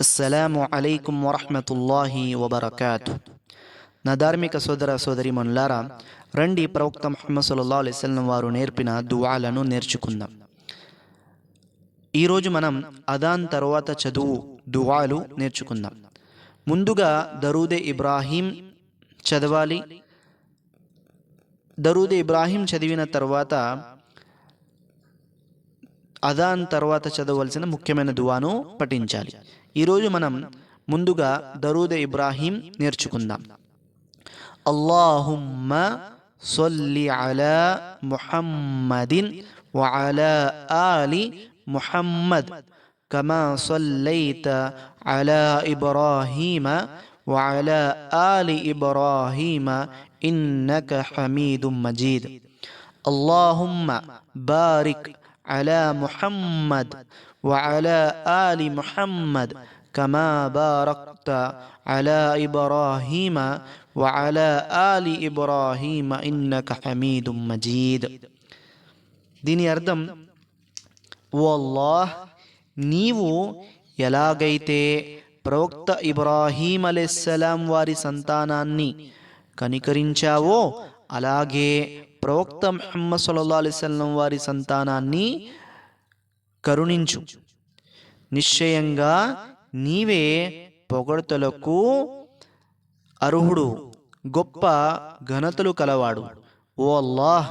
అస్సలాము అలైకుం వరహమతుల్లాహి వబర్కాతు నా ధార్మిక సోదర సోదరి మనులారా రండి ప్రవక్త ముహమ్మద్ సల్లల్లాహు అలైస్లం వారు నేర్పిన దువాలను నేర్చుకుందాం. ఈరోజు మనం అదాన్ తర్వాత చదువు దువాలు నేర్చుకుందాం. ముందుగా దరూదే ఇబ్రాహీం చదవాలి. దరూదే ఇబ్రాహీం చదివిన తర్వాత అదాన్ తర్వాత చదవలసిన ముఖ్యమైన దువాను పఠించాలి ఈరోజు మనం ముందుగా దరూద ఇబ్రాహీం నేర్చుకుందాం అల్లాహుమ్మ సొల్లి అలా ముహమ్మదిన్ وعلى آل محمد كما صليت على إبراهيم وعلى آل إبراهيم إنك حميد مجيد اللهم بارك على محمد وعلى آل محمد كما باركت على إبراهيم وعلى آل إبراهيم إنك حميد مجيد దీని అర్థం ఓ అల్లాహ్ నీవు ఎలాగైతే ప్రవక్త ఇబ్రాహీం అలెస్సలాం వారి సంతానాన్ని కనికరించావో అలాగే ప్రవక్త ముహమ్మద్ సల్లల్లాహు అలైహి వారి సంతానాన్ని కరుణించు. నిశ్చయంగా నీవే పొగడ్తలకు అర్హుడు గొప్ప ఘనతలు కలవాడు. ఓ అల్లాహ్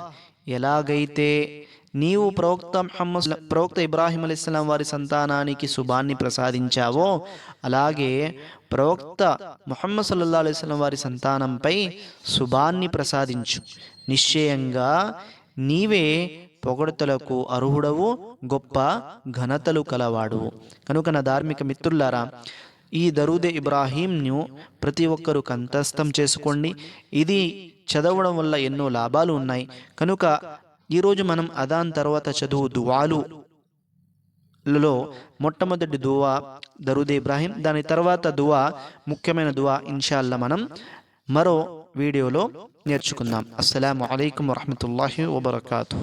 ఎలాగైతే నీవు ప్రవక్త మహమ్మద్ ప్రవక్త ఇబ్రాహిం అలీస్లాం వారి సంతానానికి శుభాన్ని ప్రసాదించావో అలాగే ప్రవక్త ముహమ్మద్ సల్లల్లా అలైస్లం వారి సంతానంపై శుభాన్ని ప్రసాదించు. నిశ్చయంగా నీవే పొగడతలకు అర్హుడవు గొప్ప ఘనతలు కలవాడు కనుక నా ధార్మిక మిత్రులారా ఈ దరూదే ఇబ్రాహీంను ప్రతి ఒక్కరూ కంతస్థం చేసుకోండి. ఇది చదవడం వల్ల ఎన్నో లాభాలు ఉన్నాయి. కనుక ఈరోజు మనం అదాన్ తర్వాత చదువు దువాలు లలో మొట్టమొదటి దువా దరుద్ ఇబ్రాహీం. దాని తర్వాత దువా ముఖ్యమైన దువా ఇన్షాల్లా మనం మరో వీడియోలో నేర్చుకుందాం. అస్సలం అయికం వరహమూల వబర్కూ